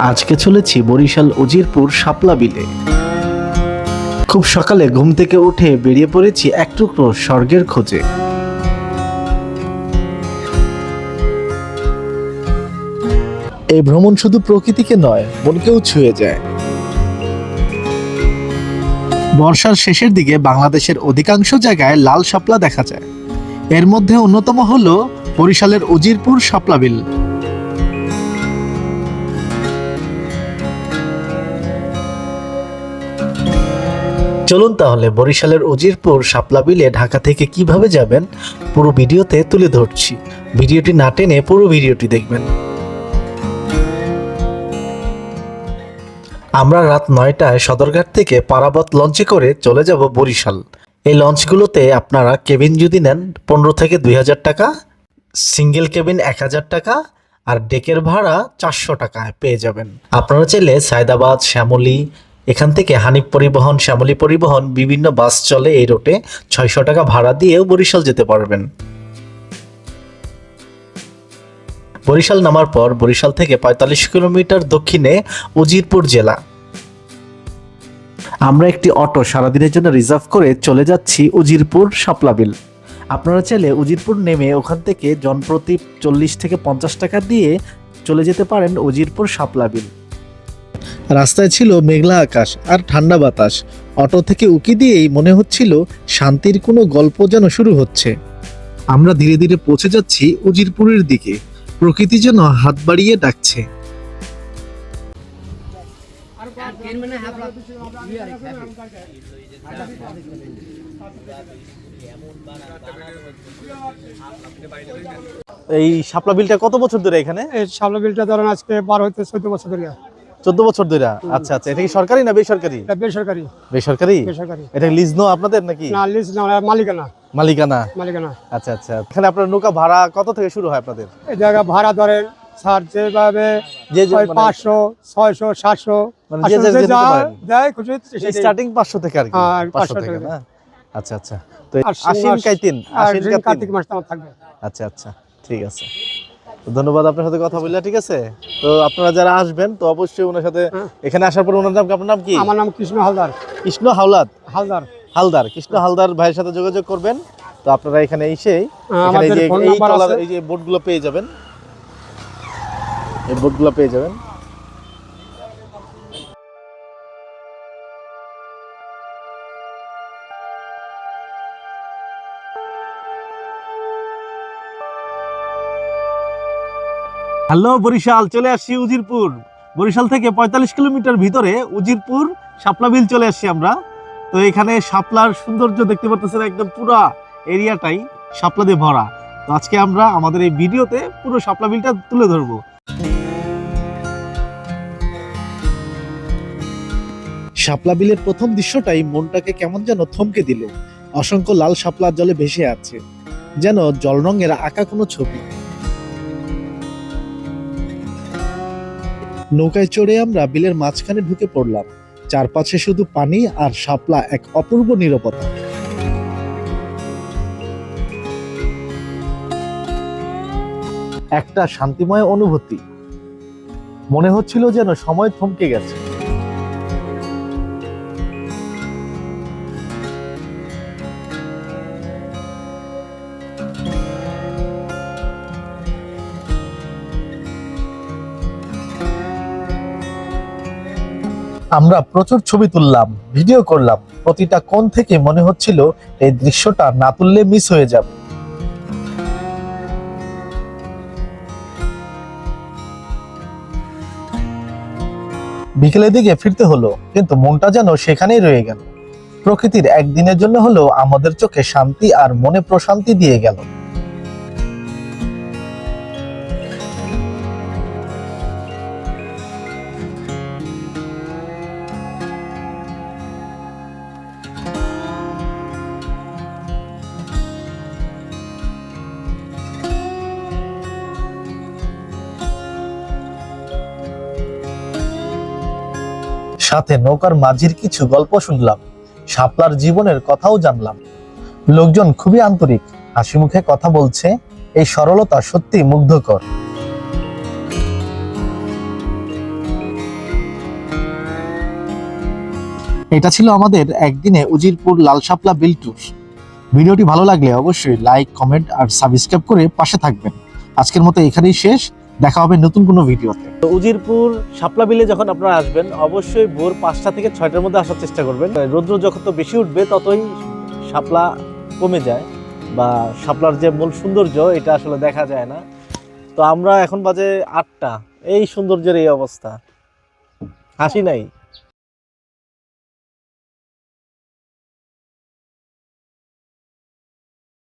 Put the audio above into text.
আজকে চলেছি বরিশাল উজিরপুর শাপলা বিলে। খুব সকালে ঘুম থেকে উঠে বেরিয়ে পড়েছি এক টুকরো স্বর্গের খোঁজে। এই ভ্রমণ শুধু প্রকৃতিকে নয়, মনকেও ছুঁয়ে যায়। বর্ষার শেষের দিকে বাংলাদেশের অধিকাংশ জায়গায় লাল শাপলা দেখা যায়। এর মধ্যে অন্যতম হল বরিশালের উজিরপুর শাপলা বিল। চলুন তাহলে বরিশালের উজিরপুর শাপলা বিলে ঢাকা থেকে কীভাবে যাবেন, পুরো ভিডিওতে তুলে ধরছি। ভিডিওটি না টেনে পুরো ভিডিওটি দেখবেন। আমরা রাত নয়টায় সদরঘাট থেকে পারাবত লঞ্চে করে চলে যাব বরিশাল। এই লঞ্চগুলোতে আপনারা কেবিন যদি নেন, পনেরো থেকে দুই হাজার টাকা, সিঙ্গেল কেবিন এক হাজার টাকা, আর ডেকের ভাড়া চারশো টাকায় পেয়ে যাবেন। আপনারা চাইলে সায়দাবাদ, শ্যামলী এখান থেকে হানিফ পরিবহন, শ্যামলী পরিবহন, বিভিন্ন বাস চলে এই রুটে ছয়শো টাকা ভাড়া দিয়েও বরিশাল যেতে পারবেন। বরিশাল নামার পর বরিশাল থেকে পঁয়তাল্লিশ কিলোমিটার দক্ষিণে উজিরপুর জেলা। আমরা একটি অটো সারাদিনের জন্য রিজার্ভ করে চলে যাচ্ছি উজিরপুর শাপলাবিল। আপনারা চাইলে উজিরপুর নেমে ওখান থেকে জনপ্রতি চল্লিশ থেকে পঞ্চাশ টাকা দিয়ে চলে যেতে পারেন উজিরপুর শাপলাবিল। রাস্তায় ছিল মেঘলা আকাশ আর ঠান্ডা বাতাস। অটো থেকে উকি দিয়েই মনে হচ্ছিল শান্তির কোনো গল্প যেন শুরু হচ্ছে। আমরা ধীরে ধীরে পৌঁছে যাচ্ছি উজিরপুরের দিকে। প্রকৃতি যেন হাত বাড়িয়ে ডাকছে। এই শাপলা বিলটা কত বছর ধরে এখানে? এই শাপলা বিলটা ধরেন আজকে বার হইতে চোদ্দ বছর ধরে। চোদ্দ বছর ধরে আচ্ছা আচ্ছা। এটা কি সরকারি না বেসরকারি? বেসরকারি। বেসরকারি? বেসরকারি। এটা লিজ নো আপনাদের নাকি? না লিজ না মালিকানা। মালিকানা? মালিকানা। আচ্ছা আচ্ছা। এখানে আপনার নৌকা ভাড়া কত থেকে শুরু হয় আপনাদের? এই জায়গা ভাড়া ধরেন স্যার যেভাবে যে মানে- পাঁচশো ছয়শো সাতশো মানে দেয় খুশি স্টার্টিং পাঁচশো থেকে আর হ্যাঁ, পাঁচশো 500 থেকে। না? আচ্ছা আচ্ছা। তো আশ্বিন মাস- কাইতিন আশ্বিন কার্তিক আমার থাকবে। আচ্ছা আচ্ছা। ঠিক আছে। ধন্যবাদ আপনার সাথে কথা বললে ঠিক আছে? তো আপনারা যারা আসবেন তো অবশ্যই ওনার সাথে হ্যাঁ। এখানে আসার পর ওনার নাম কি? আপনার নাম কি? আমার নাম কৃষ্ণ হালদার। কৃষ্ণ হাওলাদ হালদার। হালদার। কৃষ্ণ হালদার ভাইয়ের সাথে যোগাযোগ করবেন। তো আপনারা এখানে এসেই হ্যাঁ, এখানে এই যে। এই যে বোর্ডগুলো পেয়ে যাবেন। এই বোর্ডগুলো পেয়ে যাবেন। হ্যালো, বরিশাল, চলে আসছি উজিরপুর। বরিশাল থেকে পঁয়তাল্লিশ কিলোমিটার ভিতরে উজিরপুর শাপলা বিল চলে আসছি আমরা। তো এখানে শাপলার সৌন্দর্য দেখতে পারতেছেন একদম পুরা এরিয়াটাই শাপলা দিয়ে ভরা। তো আজকে আমরা আমাদের এই ভিডিওতে পুরো শাপলা বিলটা তুলে ধরবো। শাপলা বিলের প্রথম দৃশ্যটাই মনটাকে কেমন যেন থমকে দিল। অসংখ্য লাল শাপলার জলে ভেসে আছে। যেন জল রঙের আঁকা কোনো ছবি। নৌকায় চড়ে আমরা বিলের মাঝখানে ঢুকে পড়লাম। চারপাশে শুধু পানি আর শাপলা এক অপূর্ব নিরাপত্তা একটা শান্তিময় অনুভূতি। মনে হচ্ছিল যেন সময় থমকে গেছে। আমরা প্রচুর ছবি তুললাম, ভিডিও করলাম। প্রতিটা কোণ থেকে মনে হচ্ছিল এই দৃশ্যটা না তুললে মিস হয়ে যাবে। বিকেলের দিকে ফিরতে হলো, কিন্তু মনটা যেন সেখানেই রয়ে গেল। প্রকৃতির একদিনের জন্য হলেও আমাদের চোখে শান্তি আর মনে প্রশান্তি দিয়ে গেল। সাথে নৌকার মাঝির কিছু গল্প শুনলাম, শাপলার জীবনের কথাও জানলাম। লোকজন খুবই আন্তরিক, হাসি মুখে কথা বলছে, এই সরলতা সত্যি মুগ্ধকর। এটা ছিল আমাদের একদিনে উজিরপুর লালশাপলা বিল ট্যুর। ভিডিওটি ভালো লাগলে অবশ্যই লাইক, কমেন্ট আর সাবস্ক্রাইব করে পাশে থাকবেন। আজকের মতো এখানেই শেষ। দেখা হবে নতুন কোনো ভিডিওতে। উজিরপুর শাপলা বিলে যখন আপনারা আসবেন, অবশ্যই ভোর পাঁচটা থেকে ছয়টার মধ্যে আসার চেষ্টা করবেন। রৌদ্র যত বেশি উঠবে, ততই শাপলা কমে যায় বা শাপলার যে মূল সৌন্দর্য, এটা আসলে দেখা যায় না। তো আমরা এখন বাজে আটটা। এই সৌন্দর্যের এই অবস্থা। হাসি নাই।